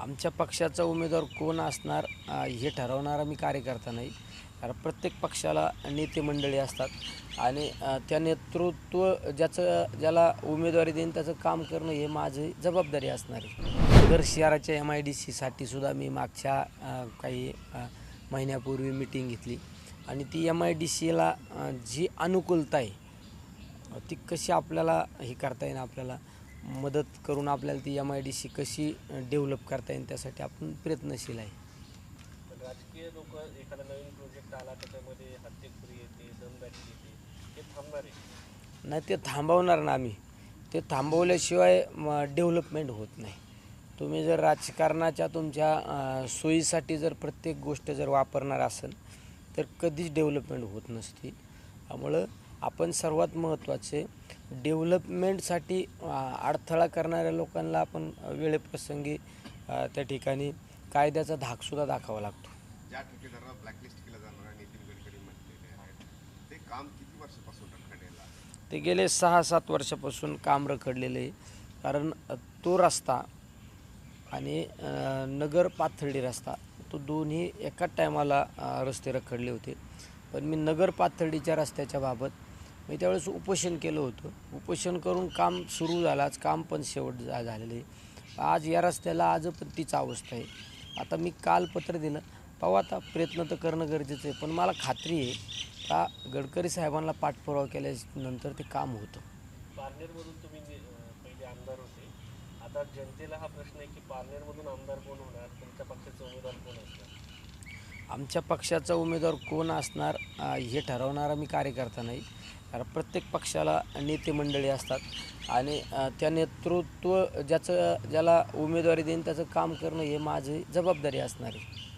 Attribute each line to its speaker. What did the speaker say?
Speaker 1: आमच्या पक्षाचा उमेदवार कोण असणार हे ठरवणारा मी कार्यकर्ता नाही. कारण प्रत्येक पक्षाला नेते मंडळी असतात. आणि त्या नेतृत्व ज्याचं ज्याला उमेदवारी देईन त्याचं काम करणं हे माझी जबाबदारी असणार आहे. तर शहराच्या एम आय डी सीसाठी सुद्धा मी मागच्या काही महिन्यापूर्वी मिटिंग घेतली. आणि ती एम आय डी सीला जी अनुकूलता आहे ती कशी आपल्याला हे करता येईल आपल्याला मदत करून आपल्याला ती एम आय डी सी कशी डेव्हलप करता येईल त्यासाठी आपण प्रयत्नशील आहे.
Speaker 2: राजकीय लोक एखादा नवीन प्रोजेक्ट आला त्याच्यामध्ये हत्येखोरी येते दमदाटी येते ते थांबणार आहे.
Speaker 1: नाही ते थांबवणार ना आम्ही. ते थांबवल्याशिवाय डेव्हलपमेंट होत नाही. तुम्ही जर राजकारणाच्या तुमच्या सोयीसाठी जर प्रत्येक गोष्ट जर वापरणार असेल तर कधीच डेव्हलपमेंट होत नसते त्यामुळं आपण सर्वात महत्त्वाचे डेव्हलपमेंटसाठी अडथळा करणाऱ्या लोकांना आपण वेळेप्रसंगी त्या ठिकाणी कायद्याचा धाकसुद्धा दाखवा लागतो.
Speaker 3: ज्या ठेकेदाराला ब्लॅकलिस्ट केलं जाणार आहे नितीन गडकरी म्हटलेले आहेत. ते काम किती वर्षापासून रखडलेलं आहे?
Speaker 1: ते गेले सहा सात वर्षापासून काम रखडलेलं आहे. कारण तो रस्ता आणि नगर पाथर्डी रस्ता तो दोन्ही एकाच टायमाला रस्ते रखडले होते. पण मी नगर पाथर्डीच्या रस्त्याच्या बाबत मी त्यावेळेस उपोषण केलं होतं. उपोषण करून काम सुरू झालं. आज काम पण शेवट झा झालेलं. आहे आज या रस्त्याला आज पण तीच अवस्था आहे. आता मी काल पत्र दिलं. पाहू आता प्रयत्न तर करणं गरजेचं आहे. पण मला खात्री आहे का गडकरी साहेबांना पाठपुरावा केल्यानंतर ते काम होतं.
Speaker 2: पारनेरमधून तुम्ही पहिले आमदार होते. आता जनतेला हा प्रश्न आहे की पारनेरमधून आमदार कोण होणार? तुमच्या पक्षाचे उमेदवार कोण असणार?
Speaker 1: आमच्या पक्षाचा उमेदवार कोण असणार? हे ठरवणारा मी कार्यकर्ता नाही. कारण प्रत्येक पक्षाला नेते मंडळी असतात. आणि त्या नेतृत्व ज्याचं ज्याला उमेदवारी देईन त्याचं काम करणं हे माझी जबाबदारी असणार. आहे